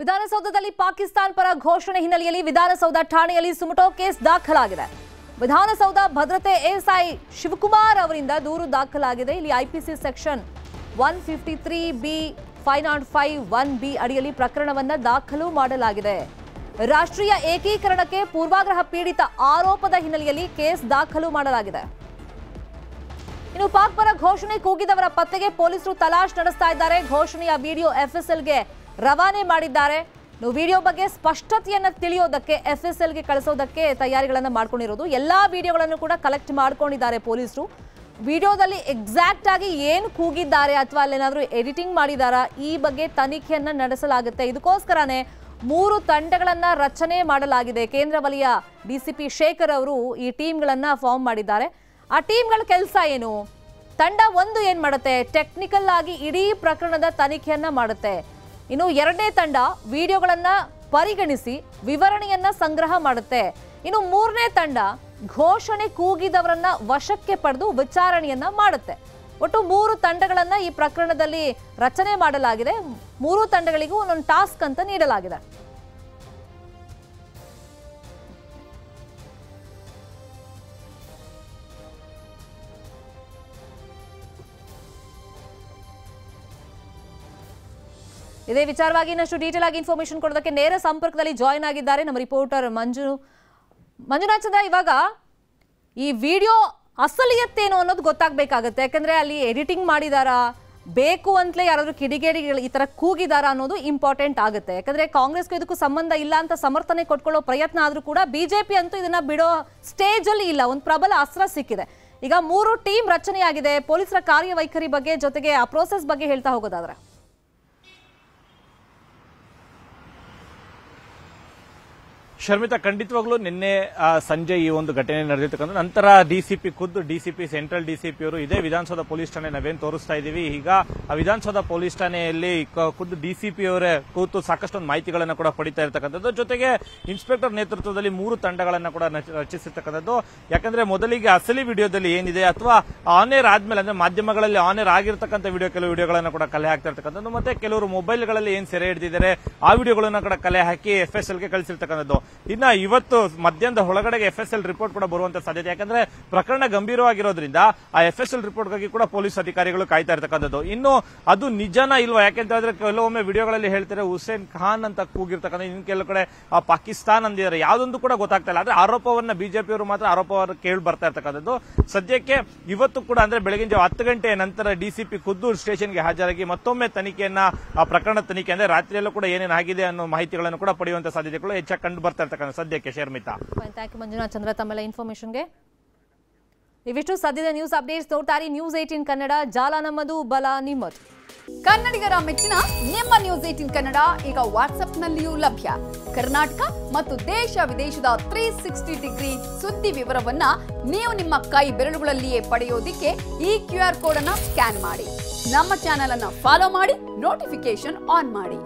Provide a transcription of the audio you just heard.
ವಿಧಾನಸೌಧದಲ್ಲಿ ಪಾಕಿಸ್ತಾನ್ ಪರ ಘೋಷಣೆ ಹಿನ್ನೆಲೆಯಲ್ಲಿ ವಿಧಾನಸೌಧ ಠಾಣೆಯಲ್ಲಿ ಸುಮಟೋ ಕೇಸ್ ದಾಖಲಾಗಿದೆ. ವಿಧಾನಸೌಧ ಭದ್ರತೆ ಎಎಸ್ಐ ಶಿವಕುಮಾರ್ ಅವರಿಂದ ದೂರು ದಾಖಲಾಗಿದೆ. ಇಲ್ಲಿ IPC section one fifty three B, five naught five one B ಅಡಿಯಲ್ಲಿ ಪ್ರಕರಣವನ್ನ ದಾಖಲು ಮಾಡಲಾಗಿದೆ. ರಾಷ್ಟ್ರೀಯ ಏಕೀಕರಣಕ್ಕೆ ಪೂರ್ವಾಗ್ರಹ ಪೀಡಿತ ಆರೋಪದ ಹಿನ್ನೆಲೆಯಲ್ಲಿ ಕೇಸ್ ದಾಖಲು ಮಾಡಲಾಗಿದೆ. ಇನ್ನು ಪಾಕ್ ಪರ ಘೋಷಣೆ ಕೂಗಿದವರ ಪತ್ತೆಗೆ ಪೊಲೀಸರು ತಲಾಶ್ ನಡೆಸ್ತಾ ಇದ್ದಾರೆ. ಘೋಷಣೆಯ ವಿಡಿಯೋ ಎಫ್ಎಸ್ಎಲ್ಗೆ ರವಾನೆ ಮಾಡಿದ್ದಾರೆ. ವಿಡಿಯೋ ಬಗ್ಗೆ ಸ್ಪಷ್ಟತೆಯನ್ನು ತಿಳಿಯೋದಕ್ಕೆ ಎಫ್ ಎಸ್ ಎಲ್ಗೆ ಕಳಿಸೋದಕ್ಕೆ ತಯಾರಿಗಳನ್ನು ಮಾಡ್ಕೊಂಡಿರೋದು. ಎಲ್ಲ ವಿಡಿಯೋಗಳನ್ನು ಕೂಡ ಕಲೆಕ್ಟ್ ಮಾಡ್ಕೊಂಡಿದ್ದಾರೆ ಪೊಲೀಸರು. ವಿಡಿಯೋದಲ್ಲಿ ಎಕ್ಸಾಕ್ಟ್ ಆಗಿ ಏನು ಕೂಗಿದ್ದಾರೆ ಅಥವಾ ಅಲ್ಲೇನಾದರೂ ಎಡಿಟಿಂಗ್ ಮಾಡಿದಾರಾ, ಈ ಬಗ್ಗೆ ತನಿಖೆಯನ್ನು ನಡೆಸಲಾಗುತ್ತೆ. ಇದಕ್ಕೋಸ್ಕರನೇ ಮೂರು ತಂಡಗಳನ್ನು ರಚನೆ ಮಾಡಲಾಗಿದೆ. ಕೇಂದ್ರ ವಲಯ ಡಿಸಿಪಿ ಶೇಖರ್ ಅವರು ಈ ಟೀಮ್ಗಳನ್ನು ಫಾರ್ಮ್ ಮಾಡಿದ್ದಾರೆ. ಆ ಟೀಮ್ಗಳ ಕೆಲಸ ಏನು? ತಂಡ ಒಂದು ಏನು ಮಾಡುತ್ತೆ? ಟೆಕ್ನಿಕಲ್ ಆಗಿ ಇಡೀ ಪ್ರಕರಣದ ತನಿಖೆಯನ್ನು ಮಾಡುತ್ತೆ. ಇನ್ನು ಎರಡನೇ ತಂಡ ವಿಡಿಯೋಗಳನ್ನ ಪರಿಗಣಿಸಿ ವಿವರಣೆಯನ್ನ ಸಂಗ್ರಹ ಮಾಡುತ್ತೆ. ಇನ್ನು ಮೂರನೇ ತಂಡ ಘೋಷಣೆ ಕೂಗಿದವರನ್ನ ವಶಕ್ಕೆ ಪಡೆದು ವಿಚಾರಣೆಯನ್ನ ಮಾಡುತ್ತೆ. ಒಟ್ಟು ಮೂರು ತಂಡಗಳನ್ನ ಈ ಪ್ರಕರಣದಲ್ಲಿ ರಚನೆ ಮಾಡಲಾಗಿದೆ. ಮೂರು ತಂಡಗಳಿಗೂ ಒಂದೊಂದು ಟಾಸ್ಕ್ ಅಂತ ನೀಡಲಾಗಿದೆ. ಇದೇ ವಿಚಾರವಾಗಿ ಇನ್ನಷ್ಟು ಡೀಟೇಲ್ ಆಗಿ ಇನ್ಫಾರ್ಮೇಶನ್ ಕೊಡೋದಕ್ಕೆ ನೇರ ಸಂಪರ್ಕದಲ್ಲಿ ಜಾಯಿನ್ ಆಗಿದ್ದಾರೆ ನಮ್ಮ ರಿಪೋರ್ಟರ್ ಮಂಜು. ಮಂಜುನಾಥ್ ಚಂದ್ರ, ಇವಾಗ ಈ ವಿಡಿಯೋ ಅಸಲಿಯತ್ತೇನು ಅನ್ನೋದು ಗೊತ್ತಾಗಬೇಕಾಗತ್ತೆ. ಯಾಕಂದ್ರೆ ಅಲ್ಲಿ ಎಡಿಟಿಂಗ್ ಮಾಡಿದಾರಾ, ಬೇಕು ಅಂತಲೇ ಯಾರಾದರೂ ಕಿಡಿಗೇಡಿಗಳು ಈ ಥರ ಕೂಗಿದಾರಾ ಅನ್ನೋದು ಇಂಪಾರ್ಟೆಂಟ್ ಆಗುತ್ತೆ. ಯಾಕಂದರೆ ಕಾಂಗ್ರೆಸ್ಗೂ ಇದಕ್ಕೂ ಸಂಬಂಧ ಇಲ್ಲ ಅಂತ ಸಮರ್ಥನೆ ಕೊಟ್ಕೊಳ್ಳೋ ಪ್ರಯತ್ನ ಆದರೂ ಕೂಡ ಬಿ ಜೆ ಪಿ ಅಂತೂ ಇದನ್ನು ಬಿಡೋ ಸ್ಟೇಜಲ್ಲಿ ಇಲ್ಲ. ಒಂದು ಪ್ರಬಲ ಅಸ್ತ್ರ ಸಿಕ್ಕಿದೆ. ಈಗ ಮೂರು ಟೀಮ್ ರಚನೆಯಾಗಿದೆ. ಪೊಲೀಸರ ಕಾರ್ಯವೈಖರಿ ಬಗ್ಗೆ ಜೊತೆಗೆ ಆ ಪ್ರೋಸೆಸ್ ಬಗ್ಗೆ ಹೇಳ್ತಾ ಹೋಗೋದಾದ್ರೆ. ಶರ್ಮಿತಾ, ಖಂಡಿತವಾಗ್ಲೂ ನಿನ್ನೆ ಸಂಜೆ ಈ ಒಂದು ಘಟನೆ ನಡೆದಿರ್ತಕ್ಕಂಥ ನಂತರ ಡಿಸಿಪಿ ಖುದ್ದು, ಡಿಸಿಪಿ, ಸೆಂಟ್ರಲ್ ಡಿಸಿಪಿ ಅವರು ಇದೇ ವಿಧಾನಸೌಧ ಪೊಲೀಸ್ ಠಾಣೆ ನಾವೇನು ತೋರಿಸ್ತಾ ಇದೀವಿ. ಈಗ ಆ ವಿಧಾನಸೌಧ ಪೊಲೀಸ್ ಠಾಣೆಯಲ್ಲಿ ಖುದ್ದು ಡಿಸಿಪಿ ಅವರೇ ಕೂತು ಸಾಕಷ್ಟು ಮಾಹಿತಿಗಳನ್ನು ಕೂಡ ಪಡಿತಾ ಇರತಕ್ಕಂಥದ್ದು. ಜೊತೆಗೆ ಇನ್ಸ್ಪೆಕ್ಟರ್ ನೇತೃತ್ವದಲ್ಲಿ ಮೂರು ತಂಡಗಳನ್ನು ಕೂಡ ರಚಿಸಿರ್ತಕ್ಕಂಥದ್ದು. ಯಾಕಂದ್ರೆ ಮೊದಲಿಗೆ ಅಸಲಿ ವಿಡಿಯೋದಲ್ಲಿ ಏನಿದೆ ಅಥವಾ ಆನ್ ಏರ್ ಆದ್ಮೇಲೆ, ಅಂದ್ರೆ ಮಾಧ್ಯಮಗಳಲ್ಲಿ ಆನ್ ಏರ್ ಆಗಿರ್ತಕ್ಕಂಥ ವಿಡಿಯೋ, ಕೆಲವು ವಿಡಿಯೋಗಳನ್ನು ಕೂಡ ಕಲೆ ಹಾಕ್ತಾ ಇರ್ತಕ್ಕಂಥದ್ದು. ಮತ್ತೆ ಕೆಲವರು ಮೊಬೈಲ್ಗಳಲ್ಲಿ ಏನು ಸೆರೆ ಹಿಡಿದಿದ್ದಾರೆ, ಆ ವಿಡಿಯೋಗಳನ್ನು ಕೂಡ ಕಲೆ ಹಾಕಿ ಎಫ್ ಎಸ್ ಎಲ್ಗೆ ಕಳಿಸಿರ್ತಕ್ಕಂಥದ್ದು. ಇನ್ನ ಇವತ್ತು ಮಧ್ಯಾಹ್ನದ ಒಳಗಡೆಗೆ ಎಫ್ ಎಸ್ ಎಲ್ ರಿಪೋರ್ಟ್ ಕೂಡ ಬರುವಂತ ಸಾಧ್ಯತೆ. ಯಾಕಂದ್ರೆ ಪ್ರಕರಣ ಗಂಭೀರವಾಗಿರೋದ್ರಿಂದ ಆ ಎಫ್ ಎಸ್ ಎಲ್ ರಿಪೋರ್ಟ್ಗಾಗಿ ಕೂಡ ಪೊಲೀಸ್ ಅಧಿಕಾರಿಗಳು ಕಾಯ್ತಾ ಇರ್ತಕ್ಕಂಥದ್ದು. ಇನ್ನು ಅದು ನಿಜನ ಇಲ್ವಾ? ಯಾಕೆಂತ ಹೇಳಿದ್ರೆ ಕೆಲವೊಮ್ಮೆ ವಿಡಿಯೋಗಳಲ್ಲಿ ಹೇಳ್ತಾರೆ ಹುಸೇನ್ ಖಾನ್ ಅಂತ ಕೂಗಿರ್ತಕ್ಕಂಥ ಇನ್ ಕೆಲವು ಕಡೆ, ಆ, ಪಾಕಿಸ್ತಾನ್ ಅಂದಿದ್ದಾರೆ. ಯಾವ್ದೊಂದು ಕೂಡ ಗೊತ್ತಾಗ್ತಾ ಇಲ್ಲ. ಆದ್ರೆ ಆರೋಪವನ್ನ ಬಿಜೆಪಿ ಅವರು ಮಾತ್ರ ಆರೋಪವನ್ನು ಕೇಳಿ ಬರ್ತಾ ಇರ್ತಕ್ಕಂಥದ್ದು. ಸದ್ಯಕ್ಕೆ ಇವತ್ತು ಕೂಡ ಅಂದ್ರೆ ಬೆಳಗಿನ ಜಾವ ಹತ್ತು ಗಂಟೆ ನಂತರ ಡಿಸಿಪಿ ಖುದ್ದು ಸ್ಟೇಷನ್ಗೆ ಹಾಜರಾಗಿ ಮತ್ತೊಮ್ಮೆ ತನಿಖೆಯನ್ನ, ಆ, ಪ್ರಕರಣ ತನಿಖೆ ಅಂದ್ರೆ ರಾತ್ರಿಯಲ್ಲೂ ಕೂಡ ಏನೇನಾಗಿದೆ ಅನ್ನೋ ಮಾಹಿತಿಗಳನ್ನು ಕೂಡ ಪಡೆಯುವಂತ ಸಾಧ್ಯತೆಗಳು ಹೆಚ್ಚಾಗಿ ಕಂಡು ಬರ್ತಾ ಇರ್ತಕ್ಕಂಥ ಸದ್ಯಕ್ಕೆ ಶರ್ಮಿತಾ ಥ್ಯಾಂಕ್ ಯು ಮಂಜುನಾಥ್ ಚಂದ್ರ, ತಮ್ಮೆಲ್ಲ ಇನ್ಫಾರ್ಮೇಶನ್ಗೆ ಇವಿಷ್ಟು ಸದ್ಯದ ನ್ಯೂಸ್ ಅಪ್ಡೇಟ್ಸ್ ನೋಡ್ತಾರೆ ನ್ಯೂಸ್ ಏಟೀನ್ ಕನ್ನಡ, ಜಾಲ ನಮ್ಮದು, ಬಲ ನಿಮ್ಮದು. ಕನ್ನಡಿಗರ ಮೆಚ್ಚಿನ ನಿಮ್ಮ ನ್ಯೂಸ್ ಏಟಿನ್ ಕನ್ನಡ ಈಗ ವಾಟ್ಸ್ಆಪ್ನಲ್ಲಿಯೂ ಲಭ್ಯ. ಕರ್ನಾಟಕ ಮತ್ತು ದೇಶ ವಿದೇಶದ ತ್ರೀ ಸಿಕ್ಸ್ಟಿ ಡಿಗ್ರಿ ಸುದ್ದಿ ವಿವರವನ್ನ ನೀವು ನಿಮ್ಮ ಕೈ ಬೆರಳುಗಳಲ್ಲಿಯೇ ಪಡೆಯೋದಿಕ್ಕೆ ಈ ಕ್ಯೂ ಆರ್ ಕೋಡ್ ಅನ್ನ ಸ್ಕ್ಯಾನ್ ಮಾಡಿ. ನಮ್ಮ ಚಾನೆಲ್ ಅನ್ನ ಫಾಲೋ ಮಾಡಿ ನೋಟಿಫಿಕೇಶನ್ ಆನ್ ಮಾಡಿ.